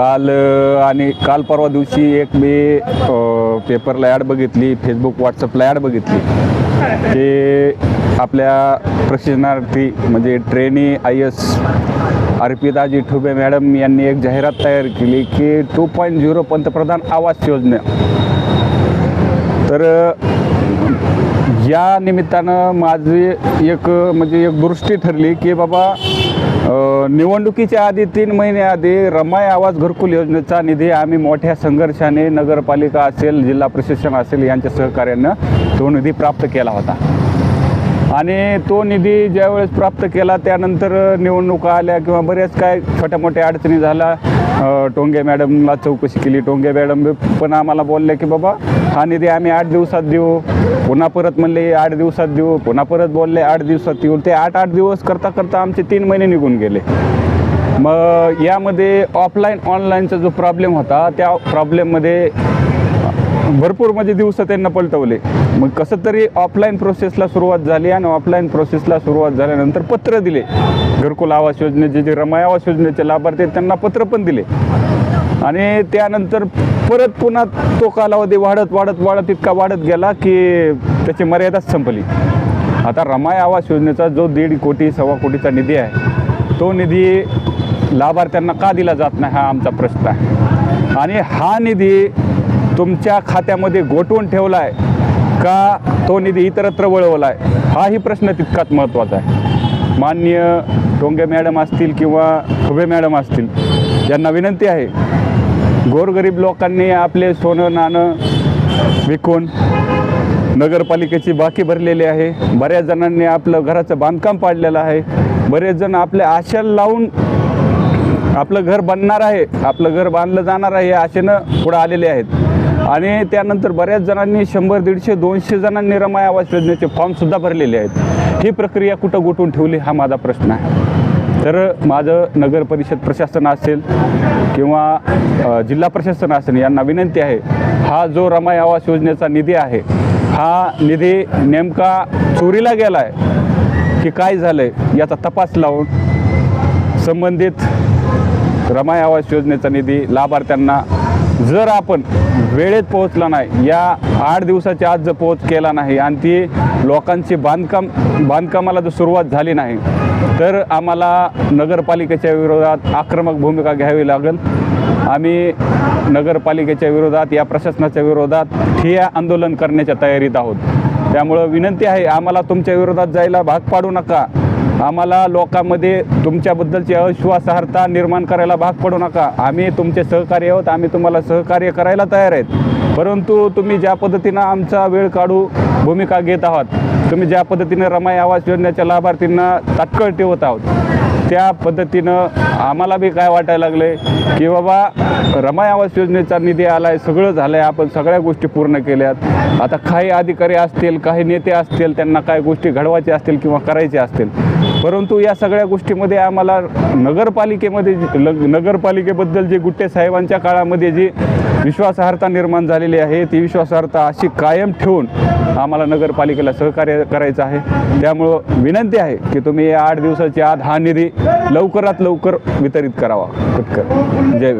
काल आणि काल परवा दिवशी एक मी पेपरला ॲड बघितली फेसबुक व्हॉट्सअपला ॲड बघितली. ते आपल्या प्रशिक्षणार्थी म्हणजे trainee IAS Arpitaji Thube madam यांनी एक जाहिरात तयार केली की टू पॉईंट झिरो पंतप्रधान आवास योजना. तर या निमित्तानं माझी एक म्हणजे एक दृष्टी ठरली की बाबा निवडणुकीच्या आधी तीन महिन्याआधी रमाय आवाज घरकुल योजनेचा निधी आम्ही मोठ्या संघर्षाने नगरपालिका असेल जिल्हा प्रशासन असेल यांच्या सहकार्यानं तो निधी प्राप्त केला होता. आणि तो निधी ज्यावेळेस प्राप्त केला त्यानंतर निवडणुका आल्या किंवा बऱ्याच काय छोट्या मोठ्या अडचणी झाल्या. टोंगे मॅडमला चौकशी केली. टोंगे मॅडम पण आम्हाला बोलले की बाबा हा निधी आम्ही आठ दिवसात देऊ. पुन्हा परत म्हणले आठ दिवसात देऊ. पुन्हा परत बोलले आठ दिवसात देऊ. ते आठ आठ दिवस करता करता आमचे तीन महिने निघून गेले. मग यामध्ये ऑफलाईन ऑनलाईनचा जो प्रॉब्लेम होता त्या प्रॉब्लेममध्ये भरपूर म्हणजे दिवस त्यांना पलटवले. मग कसं तरी ऑफलाईन प्रोसेसला सुरुवात झाली आणि ऑफलाईन प्रोसेसला सुरुवात झाल्यानंतर पत्र दिले. घरकुल आवास योजनेचे जे रमाय आवास योजनेचे लाभार्थी त्यांना पत्र पण दिले. आणि त्यानंतर परत पुन्हा तो कालावधी वाढत वाढत वाढत इतका वाढत गेला की त्याची मर्यादाच संपली. आता रमाय आवास योजनेचा जो दीड कोटी सव्वा कोटीचा निधी आहे तो निधी लाभार्थ्यांना का दिला जात नाही हा आमचा प्रश्न आहे. आणि हा निधी तुमच्या खात्यामध्ये गोठवून ठेवला आहे का तो निधी इतरत्र वळवला आहे हाही प्रश्न तितकाच महत्त्वाचा आहे. मान्य टोंगे मॅडम असतील किंवा खुबे मॅडम असतील यांना विनंती आहे गोरगरीब लोकांनी आपले सोनं नाणं विकून नगरपालिकेची बाकी भरलेली आहे. बऱ्याच जणांनी आपलं घराचं बांधकाम पाडलेलं आहे. बरेच जण आपल्या आशा लावून आपलं घर बनणार आहे. आपलं घर बांधलं जाणार आहे आशेनं पुढं आलेले आहेत. आणि त्यानंतर बऱ्याच जणांनी शंभर दीडशे दोनशे जणांनी रमाय आवास योजनेचे फॉर्मसुद्धा भरलेले आहेत. ही प्रक्रिया कुठं गोठून ठेवली हा माझा प्रश्न आहे. तर माझं नगर परिषद प्रशासन असेल किंवा जिल्हा प्रशासन असेल यांना विनंती आहे हा जो रमाई आवास योजनेचा निधी आहे हा निधी नेमका चोरीला गेला आहे की काय झालं आहे याचा तपास लावून संबंधित रमाई आवास योजनेचा निधी लाभार्थ्यांना जर आपण वेळेत पोहोचला नाही या आठ दिवसाच्या आज जर पोहोच केला नाही आणि ती लोकांची बांधकाम बांधकामाला जर सुरुवात झाली नाही तर आम्हाला नगरपालिकेच्या विरोधात आक्रमक भूमिका घ्यावी लागेल. आम्ही नगरपालिकेच्या विरोधात या प्रशासनाच्या विरोधात ठिया आंदोलन करण्याच्या तयारीत आहोत. त्यामुळं विनंती आहे आम्हाला तुमच्या विरोधात जायला भाग पाडू नका. आम्हाला लोकांमध्ये तुमच्याबद्दलची अविश्वासार्हता निर्माण करायला भाग पडू नका. आम्ही तुमचे सहकार्य आहोत आम्ही तुम्हाला सहकार्य करायला तयार आहेत. परंतु तुम्ही ज्या पद्धतीनं आमचा वेळ काढू भूमिका घेत आहात तुम्ही ज्या पद्धतीनं रमाई आवास योजनेच्या लाभार्थींना तात्काळ ठेवत आहोत त्या पद्धतीनं आम्हाला बी काय वाटायला लागले की बाबा रमाई आवास योजनेचा निधी आला आहे सगळं झालं आहे आपण सगळ्या गोष्टी पूर्ण केल्यात. आता काही अधिकारी असतील काही नेते असतील त्यांना काय गोष्टी घडवायच्या असतील किंवा करायच्या असतील. परंतु या सगळ्या गोष्टीमध्ये आम्हाला नगरपालिकेमध्ये जी- लग- नगरपालिकेबद्दल जे गुट्टे साहेबांच्या काळामध्ये जी विश्वासार्हता निर्माण झालेली आहे ती विश्वासार्हता अशी कायम ठेवून आम्हाला नगरपालिकेला सहकार्य करायचं आहे. त्यामुळं विनंती आहे की तुम्ही या आठ दिवसाच्या आत हा निधी लवकरात लवकर वितरित करावा. पटकन. जय